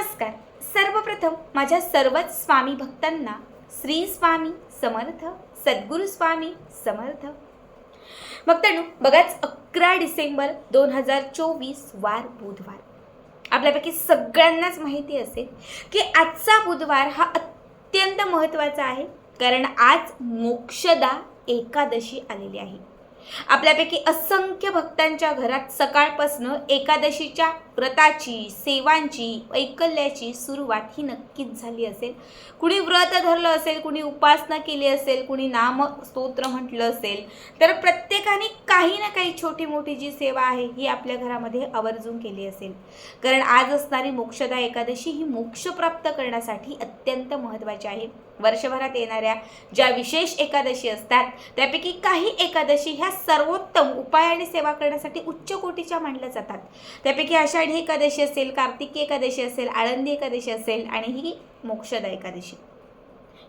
नमस्कार. सर्वप्रथम माझ्या सर्वच स्वामी भक्तांना श्री स्वामी समर्थ सद्गुरू स्वामी समर्थ. भक्तांनो बघाच अकरा डिसेंबर दोन हजार चोवीस वार बुधवार. आपल्यापैकी सगळ्यांनाच माहिती असेल की आजचा बुधवार हा अत्यंत महत्त्वाचा आहे कारण आज मोक्षदा एकादशी आलेली आहे. आपल्यापैकी असंख्य भक्तांच्या घरात सकाळपासनं एकादशीच्या व्रताची सेवांची ऐकल्याची सुरुवात ही नक्कीच झाली असेल. कुणी व्रत धरलं असेल कुणी उपासना केली असेल कुणी नाम स्तोत्र म्हटलं असेल तर प्रत्येकाने काही ना काही छोटी मोठी जी सेवा आहे ही आपल्या घरामध्ये आवर्जून केली असेल. कारण आज असणारी मोक्षदा एकादशी ही मोक्ष प्राप्त करण्यासाठी अत्यंत महत्त्वाची आहे. वर्षभरात येणाऱ्या ज्या विशेष एकादशी असतात त्यापैकी काही एकादशी ह्या सर्वोत्तम उपाय आणि सेवा करण्यासाठी उच्च कोटीच्या मानल्या जातात. त्यापैकी अशा आषाढी एकादशी असेल कार्तिकी एकादशी असेल आळंदी एकादशी असेल आणि ही मोक्षदा एकादशी.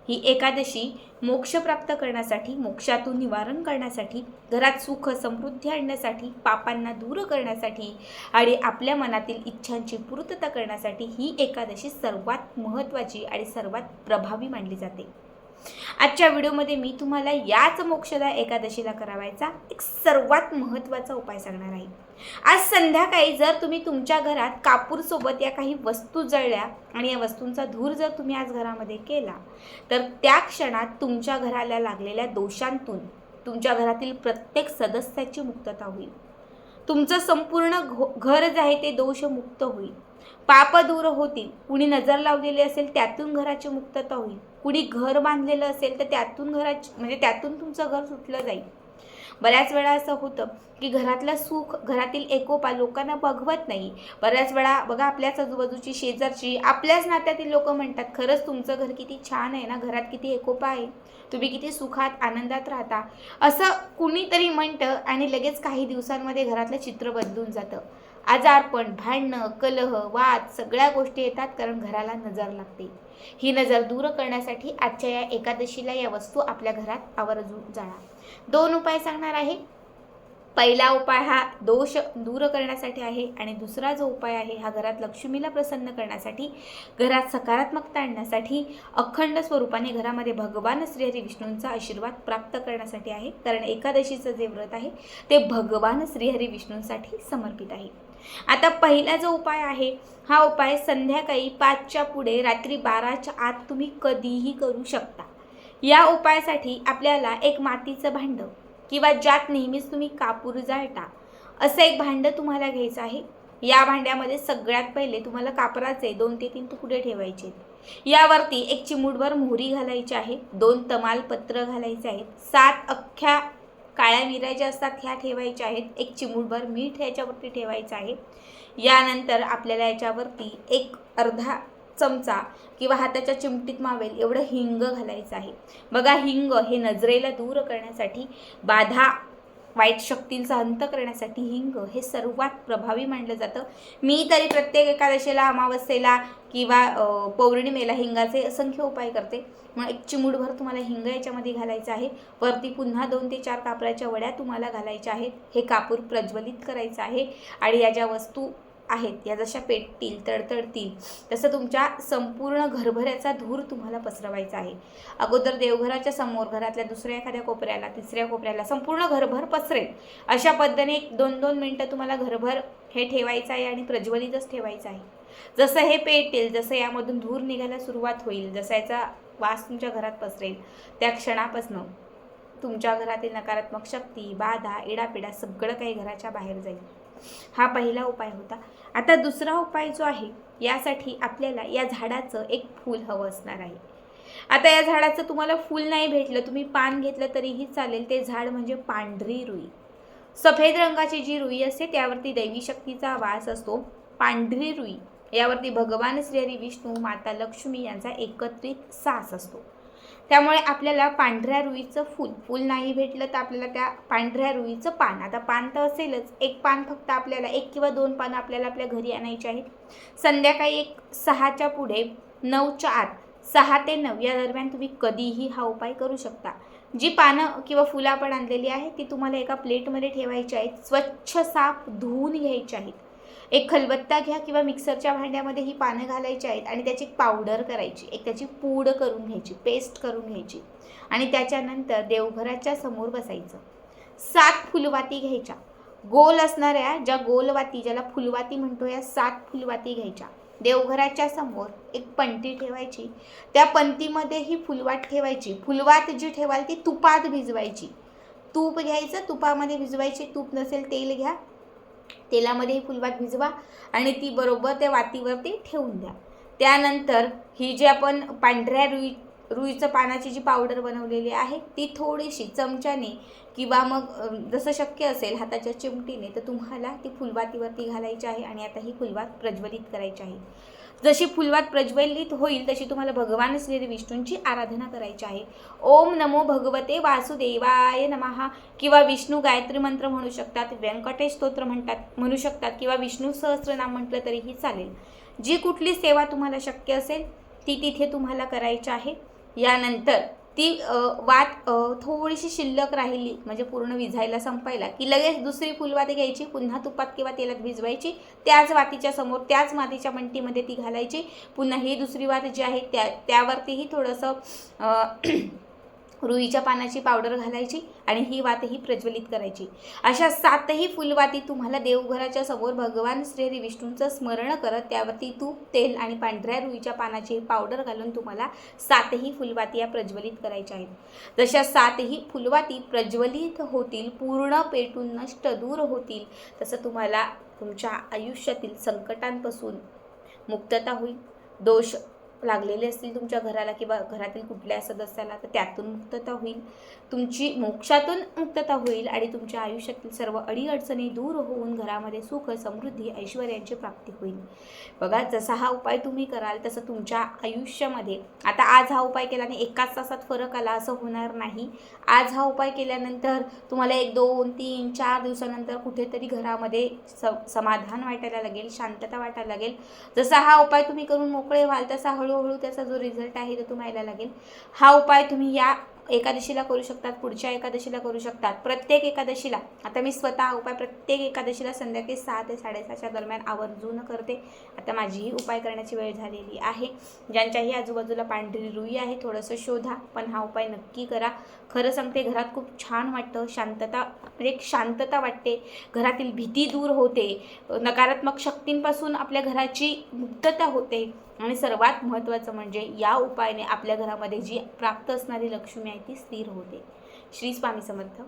ही एकादशी मोक्ष प्राप्त करण्यासाठी मोक्षातून निवारण करण्यासाठी घरात सुख समृद्धी आणण्यासाठी पापांना दूर करण्यासाठी आणि आपल्या मनातील इच्छांची पूर्तता करण्यासाठी ही एकादशी सर्वात महत्त्वाची आणि सर्वात प्रभावी मानली जाते. आजच्या व्हिडिओमध्ये मी तुम्हाला याच मोक्षदा एकादशीला करावायचा एक सर्वात महत्त्वाचा उपाय सांगणार आहे. आज संध्याकाळी जर तुम्ही तुमच्या घरात कापूरसोबत या काही वस्तू जळल्या आणि या वस्तूंचा धूर जर तुम्ही आज घरामध्ये केला तर त्या क्षणात तुमच्या घराला लागलेल्या दोषांतून तुमच्या घरातील प्रत्येक सदस्याची मुक्तता होईल. तुमचं संपूर्ण घो घर जे आहे ते दोषमुक्त होईल. पाप दूर होतील. कुणी नजर लावलेली असेल त्यातून घराची मुक्तता होईल. कुणी घर बांधलेलं असेल तर त्यातून घराची म्हणजे त्यातून तुमचं घर सुटलं जाईल. बऱ्याच वेळा असं होतं की घरातलं सुख घरातील एकोपा लोकांना बघवत नाही. बऱ्याच वेळा बघा आपल्याच आजूबाजूची शेजारची आपल्याच नात्यातील लोक म्हणतात खरंच तुमचं घर किती छान आहे ना घरात किती एकोपा आहे. तुम्ही किती सुखात आनंदात राहता. असं कुणीतरी म्हणतं आणि लगेच काही दिवसांमध्ये घरातलं चित्र बदलून जातं. आजारपण भांडणं कलह वाद सगळ्या गोष्टी येतात कारण घराला नजर लागते. ही नजर दूर करण्यासाठी आजच्या या एकादशीला या वस्तू आपल्या घरात आवर्जून जाणार. दोन उपाय सांगणार आहे. पहिला उपाय हा दोष दूर करण्यासाठी आहे आणि दुसरा जो उपाय आहे हा घरात लक्ष्मीला प्रसन्न करण्यासाठी घरात सकारात्मकता आणण्यासाठी अखंड स्वरूपाने घरामध्ये भगवान श्रीहरी विष्णूंचा आशीर्वाद प्राप्त करण्यासाठी आहे. कारण एकादशीचं जे व्रत आहे ते भगवान श्रीहरी विष्णूंसाठी समर्पित आहे. आता पहिला जो उपाय आहे हा उपाय संध्याकाळी पाचच्या पुढे रात्री बाराच्या आत तुम्ही कधीही करू शकता. या उपायासाठी आपल्याला एक मातीचं भांडं किंवा ज्यात नेहमीच तुम्ही कापूर जाळता असं एक भांडं तुम्हाला घ्यायचं आहे. या भांड्यामध्ये सगळ्यात पहिले तुम्हाला कापराचे दोन ते तीन तुकडे ठेवायचे आहेत. यावरती एक चिमूटभर मोहरी घालायची आहे दोन तमालपत्र घालायचे आहेत सात अख्ख्या काळ्या मिऱ्या ज्या असतात ह्या ठेवायच्या आहेत एक चिमूटभर मीठ याच्यावरती ठेवायचं आहे. यानंतर आपल्याला याच्यावरती एक अर्धा चमचा किंवा हाताच्या चिमटीत मावेल एवढं हिंग घालायचं आहे. बघा हिंग हे नजरेला दूर करण्यासाठी बाधा वाईट शक्तींचा अंत करण्यासाठी हिंग हे सर्वात प्रभावी मानलं जातं. मी तरी प्रत्येक एकादशीला अमावस्येला किंवा पौर्णिमेला हिंगाचे असंख्य उपाय करते. मग एक चिमूटभर तुम्हाला हिंग याच्यामध्ये घालायचं आहे. वरती पुन्हा दोन ते चार कापराच्या वड्या तुम्हाला घालायच्या आहेत. हे कापूर प्रज्वलित करायचं आहे. आणि या ज्या वस्तू आहेत या जशा पेटतील तडतडतील तसं तुमच्या संपूर्ण घरभऱ्याचा धूर तुम्हाला पसरवायचा आहे. अगोदर देवघराच्या समोर घरातल्या दुसऱ्या एखाद्या कोपऱ्याला तिसऱ्या कोपऱ्याला संपूर्ण घरभर पसरेल. अशा पद्धतीने एक दोन दोन मिनटं तुम्हाला घरभर हे ठेवायचं आहे आणि प्रज्वलितच ठेवायचं आहे. जसं हे पेटेल जसं यामधून धूर निघायला सुरुवात होईल जसा याचा वास तुमच्या घरात पसरेल त्या क्षणापासनं तुमच्या घरातील नकारात्मक शक्ती बाधा इडापिडा सगळं काही घराच्या बाहेर जाईल. हा पहिला उपाय होता. आता दुसरा उपाय जो आहे यासाठी आपल्याला या झाडाचं एक फूल हवं असणार आहे. आता या झाडाचं तुम्हाला फूल नाही भेटलं तुम्ही पान घेतलं तरीही चालेल ते झाड म्हणजे पांढरी रुई. सफेद रंगाची जी रुई असते त्यावरती दैवी शक्तीचा वास असतो. पांढरी रुई यावरती भगवान श्रीहरी विष्णू माता लक्ष्मी यांचा एकत्रित सास असतो. त्यामुळे आपल्याला पांढऱ्या रुईचं फूल फूल नाही भेटलं तर आपल्याला त्या पांढऱ्या रुईचं पान. आता पान तर असेलच. एक पान फक्त आपल्याला एक किंवा दोन पानं आपल्याला आपल्या घरी आणायची आहेत. संध्याकाळी एक सहाच्या पुढे नऊच्या आत सहा ते नऊ या दरम्यान तुम्ही कधीही हा उपाय करू शकता. जी पानं किंवा फुलं आपण आणलेली आहेत ती तुम्हाला एका प्लेटमध्ये ठेवायची आहेत. स्वच्छ साफ धुवून घ्यायची आहेत. एक खलबत्ता घ्या किंवा मिक्सरच्या भांड्यामध्ये ही पानं घालायची आहेत आणि त्याची पावडर करायची. एक त्याची पूड करून घ्यायची पेस्ट करून घ्यायची. आणि त्याच्यानंतर देवघराच्या समोर बसायचं. सात फुलवाती घ्यायच्या. गोल असणाऱ्या ज्या गोलवाती ज्याला फुलवाती म्हणतो या सात फुलवाती घ्यायच्या. देवघराच्या समोर एक पंटी ठेवायची. त्या पंतीमध्ये ही फुलवात ठेवायची. फुलवात जी ठेवाल ती तुपात भिजवायची. तूप घ्यायचं तुपामध्ये भिजवायची. तूप नसेल तेल घ्या. तेलामध्ये ही फुलवात भिजवा आणि ती बरोबर त्या वातीवरती ठेवून द्या. त्यानंतर ही जी आपण पांढऱ्या रुई रुईचं पानाची जी पावडर बनवलेली आहे ती थोडीशी चमच्याने किंवा मग जसं शक्य असेल हाताच्या चिमटीने तर तुम्हाला ती फुलवातीवरती घालायची आहे आणि आता ही फुलवात प्रज्वलित करायची आहे. जशी फुलवात प्रज्वलित होईल तशी तुम्हाला भगवान श्री विष्णूंची आराधना करायची आहे. ओम नमो भगवते वासुदेवाय नमहा किंवा विष्णू गायत्री मंत्र म्हणू शकतात व्यंकटेश स्तोत्र म्हणतात म्हणू शकतात किंवा विष्णू सहस्रनाम म्हटलं तरीही चालेल. जी कुठली सेवा तुम्हाला शक्य असेल ती तिथे तुम्हाला करायची आहे. यानंतर ती वात थोडीशी शिल्लक राहिली म्हणजे पूर्ण विझायला संपायला की लगेच दुसरी फुलवाती घ्यायची पुन्हा तुपात किंवा तेलात भिजवायची त्याच वातीच्या समोर त्याच मातीच्या मंटीमध्ये ती घालायची पुन्हा ही दुसरी वात जी आहे त्या त्यावरतीही थोडंसं रुईच्या पानाची पावडर घालायची आणि ही वातही प्रज्वलित करायची. अशा सातही फुलवाती तुम्हाला देवघराच्या समोर भगवान श्री विष्णूंचं स्मरण करत त्यावरती तूप तेल आणि पांढऱ्या रुईच्या पानाची पावडर घालून तुम्हाला सातही फुलवाती या प्रज्वलित करायच्या आहेत. जशा सातही फुलवाती प्रज्वलित होतील पूर्ण पेटून नष्ट दूर होतील तसं तुम्हाला तुमच्या आयुष्यातील संकटांपासून मुक्तता होईल. दोष लागलेले असतील तुमच्या घराला किंवा घरातील कुठल्या सदस्याला तर त्यातून मुक्तता होईल. तुमची मोक्षातून मुक्तता होईल आणि तुमच्या आयुष्यातील सर्व अडीअडचणी दूर होऊन घरामध्ये सुख समृद्धी ऐश्वर्याची प्राप्ती होईल. बघा जसा हा उपाय तुम्ही कराल तसं तुमच्या आयुष्यामध्ये. आता आज हा उपाय केल्याने एकाच तासात फरक आला असं होणार नाही. आज हा उपाय केल्यानंतर तुम्हाला एक दोन तीन चार दिवसानंतर कुठेतरी घरामध्ये स समाधान वाटायला लागेल शांतता वाटायला लागेल. जसा हा उपाय तुम्ही करून मोकळे व्हाल तसा हळू हळूहळू त्याचा जो रिझल्ट आहे तो तुम्हाला लागेल. हा उपाय तुम्ही या एकादशीला करू शकतात पुढच्या एकादशीला करू शकतात. प्रत्येक एकादशीला आता मी स्वतः उपाय प्रत्येक एकादशीला संध्याकाळी सहा ते साडेसहाच्या दरम्यान आवर्जून करते. आता माझीही उपाय करण्याची वेळ झालेली आहे. ज्यांच्याही आजूबाजूला पांढरी रुई आहे थोडंसं शोधा पण हा उपाय नक्की करा. खरं सांगते घरात खूप छान वाटतं शांतता म्हणजे एक शांतता वाटते. घरातील भीती दूर होते. नकारात्मक शक्तींपासून आपल्या घराची मुक्तता होते. आणि सर्वात महत्त्वाचं म्हणजे या उपायाने आपल्या घरामध्ये जी प्राप्त असणारी लक्ष्मी आहे ती स्थिर होते. श्री स्वामी समर्थ.